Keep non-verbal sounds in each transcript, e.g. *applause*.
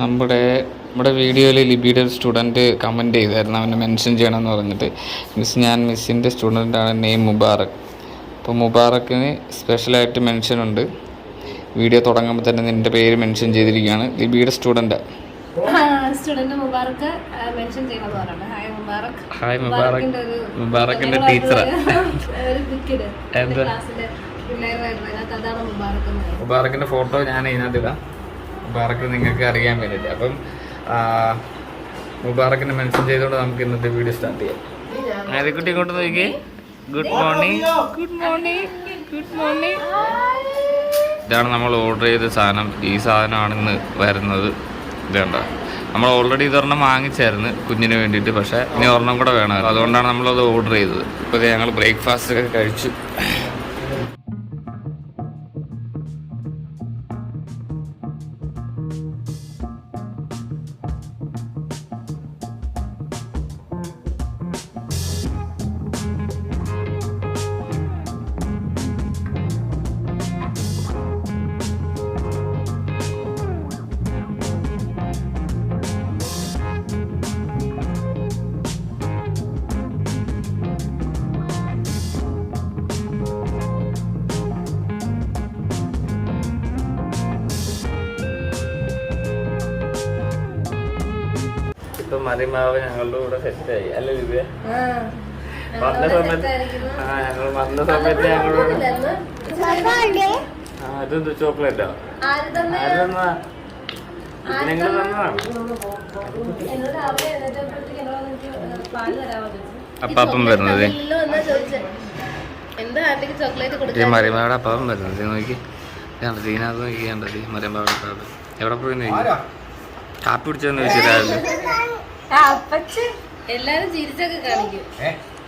നമ്മുടെ നമ്മുടെ വീഡിയോയിൽ ലിബിയുടെ ഒരു സ്റ്റുഡന്റ് കമന്റ് ചെയ്തായിരുന്നു. അവനെ മെൻഷൻ ചെയ്യണമെന്ന് പറഞ്ഞിട്ട്. മിസ് ഞാൻ മിസ്സിന്റെ സ്റ്റുഡന്റാണ് നെയിം മുബാറക്. അപ്പോൾ മുബാറക്കിന് സ്പെഷ്യലായിട്ട് മെൻഷൻ ഉണ്ട്. വീഡിയോ തുടങ്ങുമ്പോൾ തന്നെ നിന്റെ പേര് മെൻഷൻ ചെയ്തിരിക്കുകയാണ്. ലിബിയുടെ സ്റ്റുഡന്റ് സ്റ്റുഡന്റ് മുബാറക്ക് മെൻഷൻ ചെയ്യണമെന്ന് ഹായ് മുബാറക്. ഹായ് മുബാറക്. മുബാറക്കിന്റെ ഒരു മുബാറക്കിന്റെ ഞങ്ങളായിട്ടുള്ള ടീച്ചറാണ് ഒരു പിക്കിട് എന്താ? ക്ലാസ്സിലെ പിള്ളേരുമായിരുന്നു അതാണ് മുബാറക്ക് എന്ന് മുബാറക്കിന്റെ ഫോട്ടോ ഞാൻ ഇതിനകത്ത് ഇടാം. മുബാറക്ക് നിങ്ങൾക്ക് അറിയാൻ വേണ്ടിയിട്ട്. അപ്പം മുബാറക്കിന് മെൻഷൻ ചെയ്തുകൊണ്ട് നമുക്ക് ഇന്നത്തെ വീഡിയോ സ്റ്റാർട്ട് ചെയ്യാം. ആദ്യക്കുട്ടി ഇങ്ങോട്ട് നോക്കിയേ good morning good morning good morning ഇതാണ് നമ്മൾ ഓർഡർ ചെയ്ത സാധനം. ഈ സാധനമാണ് ഇന്ന് വരുന്നത്. ഇതേണ്ട കണ്ടോ? നമ്മൾ ഓൾറെഡി ഇതൊരെണ്ണം വാങ്ങിച്ചായിരുന്നു കുഞ്ഞിന് വേണ്ടിയിട്ട് പക്ഷേ ഇനി ഒരെണ്ണം കൂടെ വേണമായിരുന്നു. അതുകൊണ്ടാണ് നമ്മളത് ഓർഡർ ചെയ്തത്. ഇപ്പോൾ ഞങ്ങൾ ബ്രേക്ക്ഫാസ്റ്റ് ഒക്കെ കഴിച്ചു. മറിമാവ് ഞങ്ങളുടെ കൂടെ സെറ്റായി അല്ലേ ദിവ്യ. വന്ന സമയത്ത്. ആ ഞങ്ങൾ വന്ന സമയത്ത് ഞങ്ങളോട്. ആ ഇതെന്ത് ചോക്ലേറ്റോ? ആര് ഞങ്ങൾ തന്നതാണ്? അപ്പാപ്പം വരുന്നത്. മറിമാവിടെ അപ്പാപ്പം വരുന്നത്. നോക്കി. കണ്ടത് ഇതിനകത്ത് നോക്കി കണ്ടത്. മറിമാവിടെ അപ്പാപ്പം എവിടെ പോയി കാപ്പി പിടിച്ചതെന്ന് ചോദിച്ചു രാവിലെ. എല്ലാരും ചിരിച്ചൊക്കെ കാണിക്കും.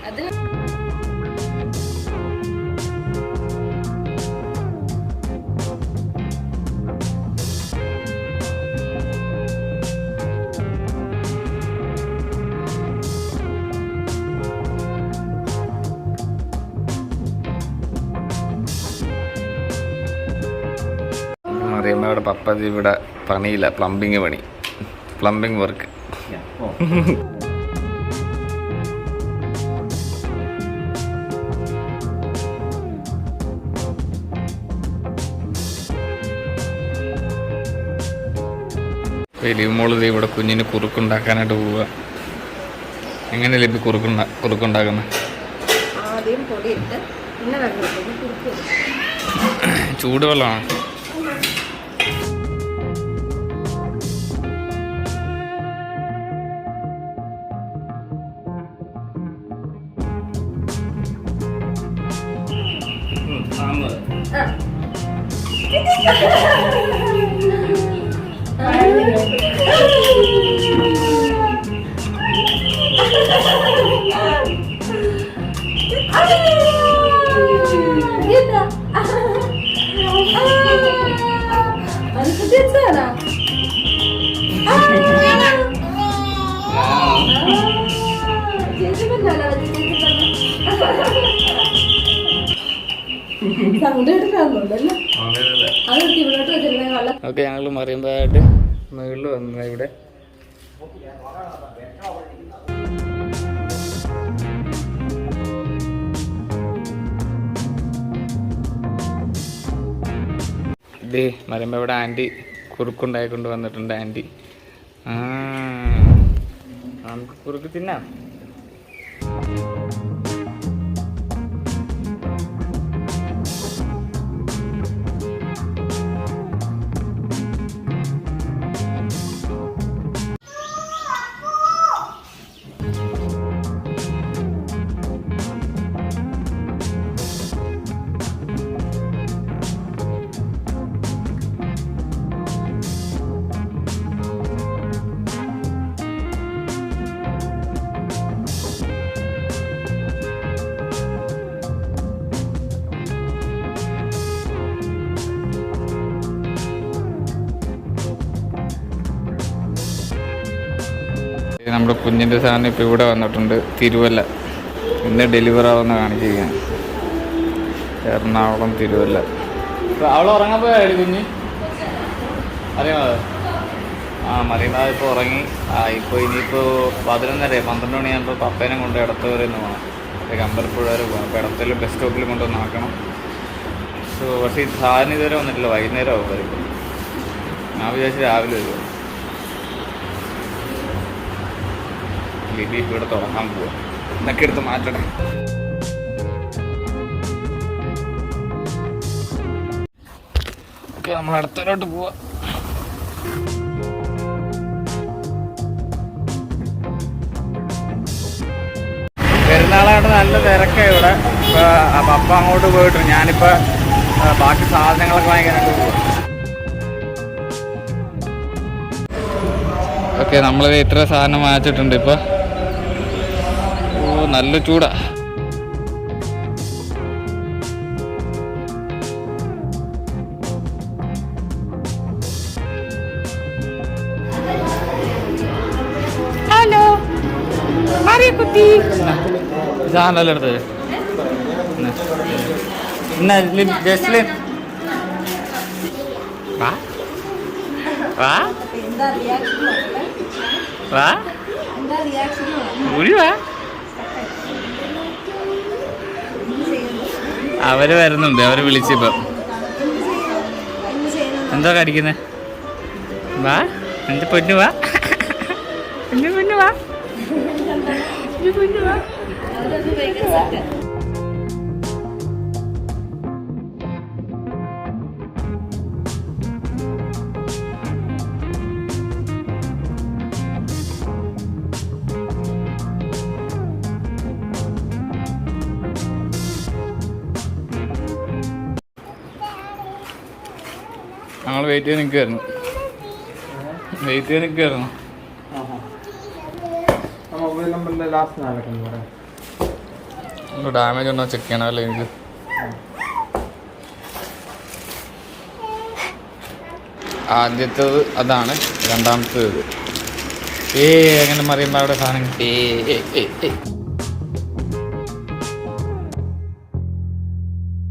അത് മറിയമ്മയുടെ പപ്പ ഇവിടെ പണിയില്ല. പ്ലംബിങ് പണി. പ്ലംബിങ് വർക്ക് വലിയ മോൾ ഇവിടെ കുഞ്ഞിന് കുറുക്കുണ്ടാക്കാനായിട്ട് പോവുക. എങ്ങനെ ലഭ്യ കുറുക്കുണ്ടാ കുറുക്കുണ്ടാക്കുന്നത് ചൂടുവെള്ളമാണ്? *laughs* സൗണ്ട് എടുക്കാറുണ്ടല്ലോ അത് ഇവിടോട്ട് വെച്ചിരുന്ന വെള്ളം okay ഞങ്ങൾ മറിയുമ്പോഴായിട്ട് മുകളിൽ വന്നത് ഇവിടെ. ഇത് മരുമ്പോ ഇവിടെ ആന്റി കുറുക്കുണ്ടായിക്കൊണ്ട് വന്നിട്ടുണ്ട് ആന്റി. ആ നമുക്ക് കുറുക്ക് തിന്നാം. നമ്മുടെ കുഞ്ഞിന്റെ സാധനം ഇപ്പോൾ ഇവിടെ വന്നിട്ടുണ്ട് തിരുവല്ല. ഇന്ന് ഡെലിവർ ആവുന്ന കാണിച്ചിരിക്കുകയാണ്. എറണാകുളം തിരുവല്ല. അവൾ ഉറങ്ങാൻ പോയി കുഞ്ഞ്? അറിയാമോ? ആ മറിയമാവ് ഇപ്പോൾ ഉറങ്ങി. ആ ഇപ്പോൾ ഇനിയിപ്പോൾ പതിനൊന്നര പന്ത്രണ്ട് മണിയാകുമ്പോൾ പപ്പേനെ കൊണ്ട് ഇടത്തൂരിൽ നിന്ന് പോകണം ഒരു അമ്പലപ്പുഴ വരെ പോകണം അപ്പോൾ ഇടത്തിൽ ബസ് സ്റ്റോപ്പിൽ കൊണ്ടുവന്ന് ആക്കണം. സോ പക്ഷേ ഈ സാധനം ഇതുവരെ വന്നിട്ടില്ല. വൈകുന്നേരം ആവും വരുമ്പോൾ ഞാൻ വിചാരിച്ചു രാവിലെ വരും. ലിബി ഇപ്പോൾ ഇവിടെ തുടങ്ങാൻ പോവാം. എന്നൊക്കെ എടുത്ത് മാറ്റണം. ഓക്കെ നമ്മൾ അടുത്തലോട്ട് പോവാ. പെരുന്നാളായിട്ട് നല്ല തിരക്കാണ് ഇവിടെ. ഇപ്പൊ ആ പപ്പ അങ്ങോട്ട് പോയിട്ട് ഞാനിപ്പോ ആ, ബാക്കി സാധനങ്ങളൊക്കെ വാങ്ങിക്കാനായിട്ട് പോവാ. ഓക്കെ നമ്മളിത് ഇത്ര സാധനം വാങ്ങിച്ചിട്ടുണ്ട് ഇപ്പൊ. ഓ നല്ല ചൂടാ. ഹലോ. കുട്ടി. ഇതാണല്ലോ എടുത്തത്. എന്നാ ജസ്ലിൻ വാ. വാ. വാ. വാ. അവർ വരുന്നുണ്ട് അവർ വിളിച്ചിപ്പോ. എന്തോ കടിക്കുന്നേ? വാ എന്റെ പൊന്നു വാ. എന്റെ പൊന്നു വാ. എന്റെ പൊന്നു വാ. ഞങ്ങൾ വെയിറ്റ് ചെയ്ത് നിൽക്കുമായിരുന്നു വെയിറ്റ് ചെയ്ത് നിൽക്കുമായിരുന്നു ഡാമേജ് ഉണ്ടോ ചെക്ക് ചെയ്യണമല്ലോ എനിക്ക്? ആദ്യത്തേത് അതാണ് രണ്ടാമത്തേത്. ഏ അങ്ങനെ മറിയുമ്പോൾ അവിടെ സാധനം? ഏ, ഏ, ഏ, ഏ.